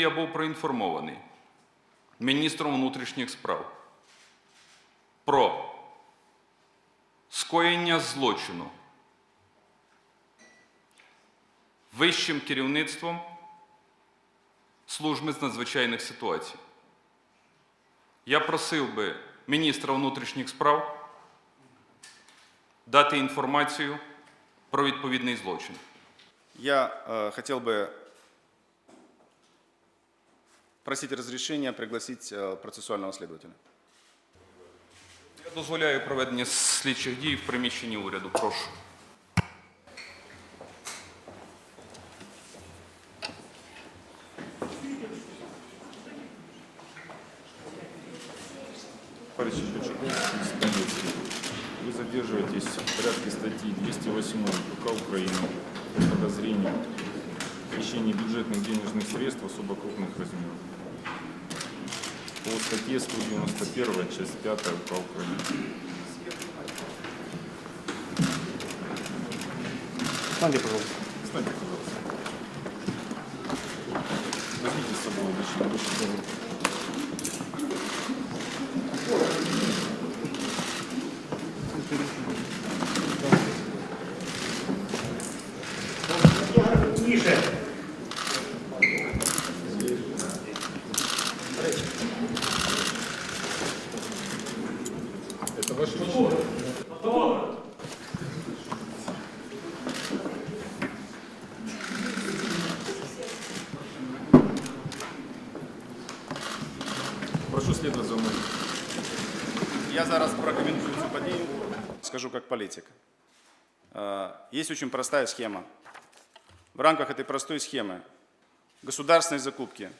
Я був проінформований міністром внутрішніх справ про скоєння злочину вищим керівництвом служби з надзвичайних ситуацій. Я просив би міністра внутрішніх справ дати інформацію про відповідний злочин. Я э, хотел бы просить разрешения пригласить э, процессуального следователя. Я дозволяю проведення слідчих дій в приміщенні уряду. Прошу. Товарищ Петчуков, Станецкий, вы задерживаетесь в порядке статьи 208 УК Украины по подозрению в хищении бюджетных денежных средств особо крупных размеров. По статье 191, часть 5 УК Украины. Встаньте, пожалуйста. Встаньте, пожалуйста. Возьмите с собой личный вещи. Прошу следовать за мной. Я зараз прокомментую цю подію. Скажу как политик. Э, Есть очень простая схема. В рамках этой простой схемы государственные закупки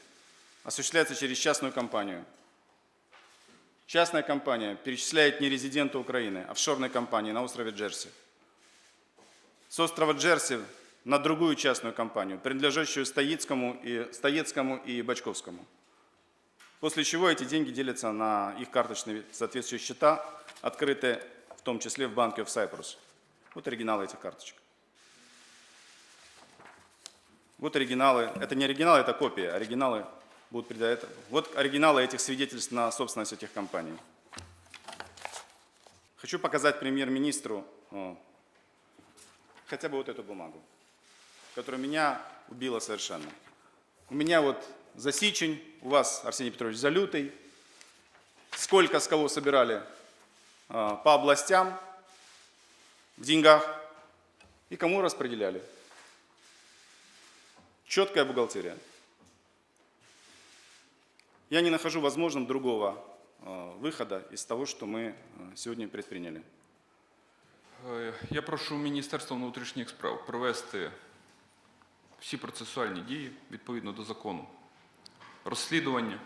осуществляются через частную компанию. Частная компания перечисляет не резиденту Украины, а офшорной компании на острове Джерси. С острова Джерси на другую частную компанию, принадлежащую Стоицкому и, Стоецкому и Бачковскому. После чего эти деньги делятся на их карточные соответствующие счета, открытые в том числе в банке в Cyprus. Вот оригиналы этих карточек. Вот оригиналы. Это не оригиналы, это копии. Оригиналы будут передать. Вот оригиналы этих свидетельств на собственность этих компаний. Хочу показать премьер-министру хотя бы вот эту бумагу, которая меня убила совершенно. У меня вот за Сичень, у вас, Арсений Петрович, за Лютый. Сколько с кого собирали а, по областям в деньгах и кому распределяли. Четкая бухгалтерия. Я не нахожу возможным другого а, выхода из того, что мы а, сегодня предприняли. Е, Я прошу Міністерство внутрішніх справ провести всі процесуальні дії відповідно до закону. Розслідування,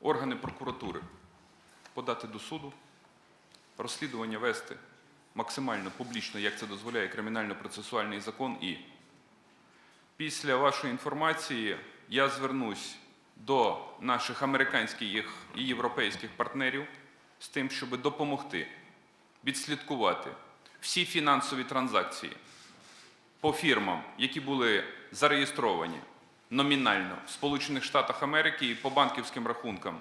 органи прокуратури. Подати до суду, розслідування вести максимально публічно, як це дозволяє кримінально-процесуальний закон, і після вашої інформації я звернусь до наших американських і європейських партнерів з тим, щоб допомогти відслідкувати всі фінансові транзакції по фірмам, які були зареєстровані номінально в Сполучених Штатах Америки і по банківським рахункам,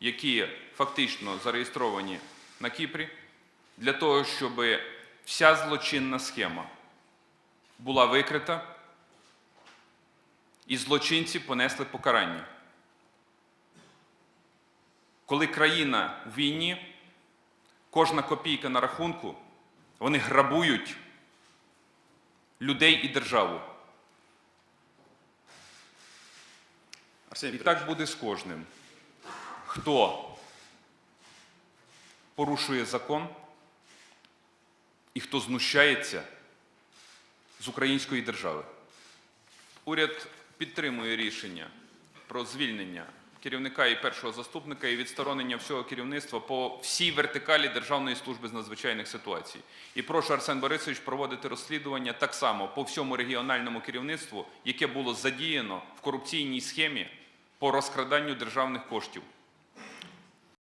які фактично зареєстровані на Кіпрі, для того, щоб вся злочинна схема була викрита і злочинці понесли покарання. Коли країна в війні, кожна копійка на рахунку, вони грабують людей і державу. І так буде з кожним. Хто порушує закон і хто знущається з української держави. Уряд підтримує рішення про звільнення керівника і першого заступника і відсторонення всього керівництва по всій вертикалі Державної служби з надзвичайних ситуацій. І прошу Арсен Борисович проводити розслідування так само по всьому регіональному керівництву, яке було задіяно в корупційній схемі по розкраданню державних коштів.